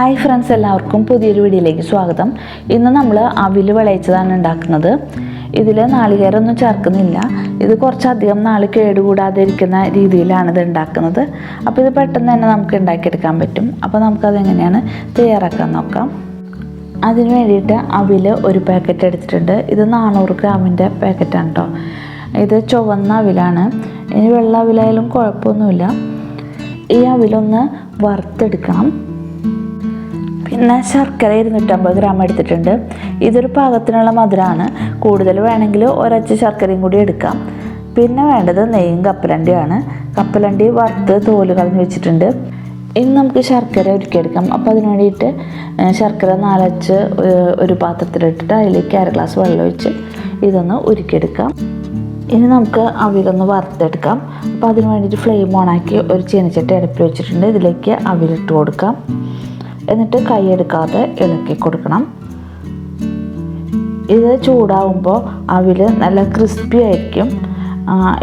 Hi friends എല്ലാവർക്കും പുതിയൊരു വീഡിയോയിലേക്ക് സ്വാഗതം. ഇന്ന് നമ്മൾ അവിൽ വിളയിച്ചതാണ് ഉണ്ടാക്കുന്നത്. ഇതിൽ നാളികേരമൊന്നും ചേർക്കുന്നില്ല. ഇത് കുറച്ചധികം നാൾ കേടുകൂടാതെ ഇരിക്കുന്ന രീതിയിലാണ് ഇത് ഉണ്ടാക്കുന്നത്. അപ്പോൾ ഇത് പെട്ടെന്ന് തന്നെ നമുക്ക് ഉണ്ടാക്കിയെടുക്കാൻ പറ്റും. അപ്പോൾ നമുക്കതെങ്ങനെയാണ് തയ്യാറാക്കാൻ നോക്കാം. അതിന് വേണ്ടിയിട്ട് അവിൽ ഒരു പാക്കറ്റ് എടുത്തിട്ടുണ്ട്. ഇത് നാനൂറ് ഗ്രാമിന്റെ പാക്കറ്റാണ് കേട്ടോ ഇത് ചുവന്ന അവിലാണ്. ഇനി വെള്ള അവിലായാലും കുഴപ്പമൊന്നുമില്ല. ഈ അവിലൊന്ന് വറുത്തെടുക്കണം. പിന്നെ ശർക്കര ഇരുന്നൂറ്റമ്പത് ഗ്രാം എടുത്തിട്ടുണ്ട്. ഇതൊരു പാകത്തിനുള്ള മധുരമാണ് കൂടുതൽ വേണമെങ്കിൽ ഒരച്ച് ശർക്കരയും കൂടി എടുക്കാം. പിന്നെ വേണ്ടത് നെയ്യും കപ്പലണ്ടിയാണ് കപ്പലണ്ടി വറുത്ത് തോൽ കളഞ്ഞ് വെച്ചിട്ടുണ്ട്. ഇനി നമുക്ക് ശർക്കര ഉരുക്കിയെടുക്കാം. അപ്പോൾ അതിന് വേണ്ടിയിട്ട് ശർക്കര നാലച്ച് ഒരു പാത്രത്തിലിട്ടിട്ട് അതിലേക്ക് അര ഗ്ലാസ് വെള്ളം ഒഴിച്ച് ഇതൊന്ന് ഉരുക്കിയെടുക്കാം. ഇനി നമുക്ക് അവിലൊന്ന് വറുത്തെടുക്കാം. അപ്പോൾ അതിന് വേണ്ടിയിട്ട് ഫ്ലെയിം ഓണാക്കി ഒരു ചീനച്ചട്ടി അടുപ്പിൽ വെച്ചിട്ടുണ്ട്. ഇതിലേക്ക് അവിലിട്ട് കൊടുക്കാം. എന്നിട്ട് കൈയെടുക്കാതെ ഇളക്കി കൊടുക്കണം. ഇത് ചൂടാവുമ്പോൾ അവിൽ നല്ല ക്രിസ്പി ആയിരിക്കും.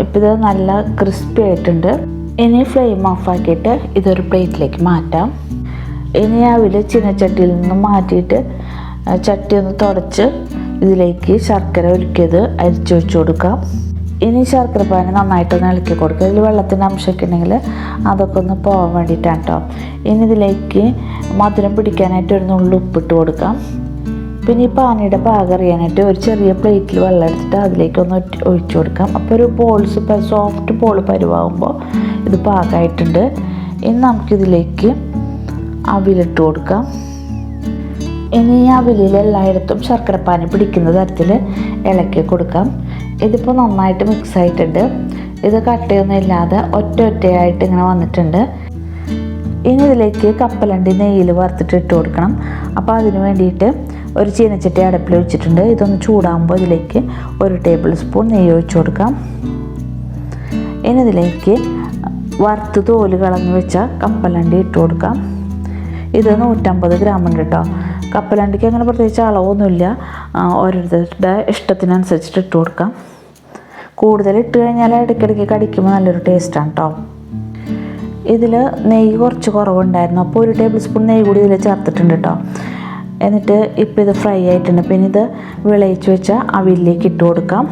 ഇപ്പം ഇത് നല്ല ക്രിസ്പി ആയിട്ടുണ്ട്. ഇനി ഫ്ലെയിം ഓഫാക്കിയിട്ട് ഇതൊരു പ്ലേറ്റിലേക്ക് മാറ്റാം. ഇനി അവിൽ ചീനച്ചട്ടിയിൽ നിന്ന് മാറ്റിയിട്ട് ചട്ടി ഒന്ന് തുടച്ച് ഇതിലേക്ക് ശർക്കര ഒരുക്കിയത് അരിച്ചു വെച്ച് കൊടുക്കാം. ഇനി ശർക്കര പാനി നന്നായിട്ടൊന്ന് ഇളക്കി കൊടുക്കുക. ഇതിൽ വെള്ളത്തിന്റെ അംശമൊക്കെ ഉണ്ടെങ്കിൽ അതൊക്കെ ഒന്ന് പോകാൻ വേണ്ടിയിട്ടാണ് കേട്ടോ ഇനി ഇതിലേക്ക് മധുരം പിടിക്കാനായിട്ട് ഒരു നുള്ളു ഉപ്പിട്ട് കൊടുക്കാം. പിന്നെ ഈ പാനിയുടെ പാകം അറിയാനായിട്ട് ഒരു ചെറിയ പ്ലേറ്റിൽ വെള്ളം എടുത്തിട്ട് അതിലേക്ക് ഒന്ന് ഒഴിച്ചു കൊടുക്കാം. അപ്പോൾ ഒരു ബോൾസ് സോഫ്റ്റ് ബോൾ പരുവാകുമ്പോൾ ഇത് പാകമായിട്ടുണ്ട് ഇനി നമുക്കിതിലേക്ക് അവിലിട്ട് കൊടുക്കാം. ഇനി ഈ അവിലിൽ എല്ലായിടത്തും ശർക്കരപ്പാനി പിടിക്കുന്ന തരത്തിൽ ഇളക്കി കൊടുക്കാം. ഇതിപ്പോൾ നന്നായിട്ട് മിക്സ് ആയിട്ടുണ്ട്. ഇത് കട്ടയൊന്നും ഇല്ലാതെ ഒറ്റ ഒറ്റയായിട്ട് ഇങ്ങനെ വന്നിട്ടുണ്ട്. ഇനി ഇതിലേക്ക് കപ്പലണ്ടി നെയ്യിൽ വറുത്തിട്ട് ഇട്ട് കൊടുക്കണം. അപ്പോൾ അതിന് വേണ്ടിയിട്ട് ഒരു ചീനച്ചട്ടി അടുപ്പിൽ വെച്ചിട്ടുണ്ട്. ഇതൊന്ന് ചൂടാകുമ്പോൾ ഇതിലേക്ക് ഒരു ടേബിൾ സ്പൂൺ നെയ്യ് ഒഴിച്ചു കൊടുക്കാം. ഇനി ഇതിലേക്ക് വറുത്ത് തോൽ കളഞ്ഞ് വെച്ച കപ്പലണ്ടി ഇട്ട് കൊടുക്കാം. ഇത് നൂറ്റമ്പത് ഗ്രാം ഉണ്ട് കേട്ടോ കപ്പലണ്ടിക്ക് അങ്ങനെ പ്രത്യേകിച്ച് അളവൊന്നുമില്ല. ഓരോരുത്തരുടെ ഇഷ്ടത്തിനനുസരിച്ചിട്ട് ഇട്ട് കൊടുക്കാം. കൂടുതൽ ഇട്ട് കഴിഞ്ഞാൽ ഇടയ്ക്കിടയ്ക്ക് കടിക്കുമ്പോൾ നല്ലൊരു ടേസ്റ്റാണ് കേട്ടോ ഇതിൽ നെയ്യ് കുറച്ച് കുറവുണ്ടായിരുന്നു. അപ്പോൾ ഒരു ടേബിൾ സ്പൂൺ നെയ്യ് കൂടി ഇതിൽ ചേർത്തിട്ടുണ്ട് കേട്ടോ എന്നിട്ട് ഇപ്പോൾ ഇത് ഫ്രൈ ആയിട്ടുണ്ട്. പിന്നെ ഇത് വിളയിച്ച് വെച്ച അവിലേക്ക് ഇട്ട് കൊടുക്കാം.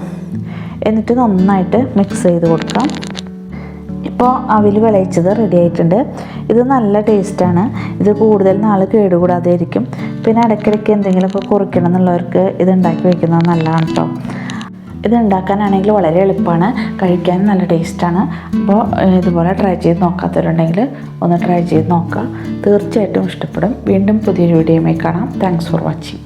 എന്നിട്ട് നന്നായിട്ട് മിക്സ് ചെയ്ത് കൊടുക്കാം. ഇപ്പോൾ അവിൽ വിളയിച്ചത് റെഡി ആയിട്ടുണ്ട്. ഇത് നല്ല ടേസ്റ്റാണ് ഇത് കൂടുതൽ നാൾ കേടുകൂടാതെ ഇരിക്കും പിന്നെ ഇടയ്ക്കിടയ്ക്ക് എന്തെങ്കിലുമൊക്കെ കുറിക്കണം എന്നുള്ളവർക്ക് ഇത് ഉണ്ടാക്കി വയ്ക്കുന്നത് നല്ലതാണ് കേട്ടോ ഇത് ഉണ്ടാക്കാനാണെങ്കിൽ വളരെ എളുപ്പമാണ്. കഴിക്കാൻ നല്ല ടേസ്റ്റാണ് അപ്പോൾ ഇതുപോലെ ട്രൈ ചെയ്ത് നോക്കാത്തവരുണ്ടെങ്കിൽ ഒന്ന് ട്രൈ ചെയ്ത് നോക്കുക. തീർച്ചയായിട്ടും ഇഷ്ടപ്പെടും. വീണ്ടും പുതിയൊരു വീഡിയോയുമായി കാണാം. Thanks for watching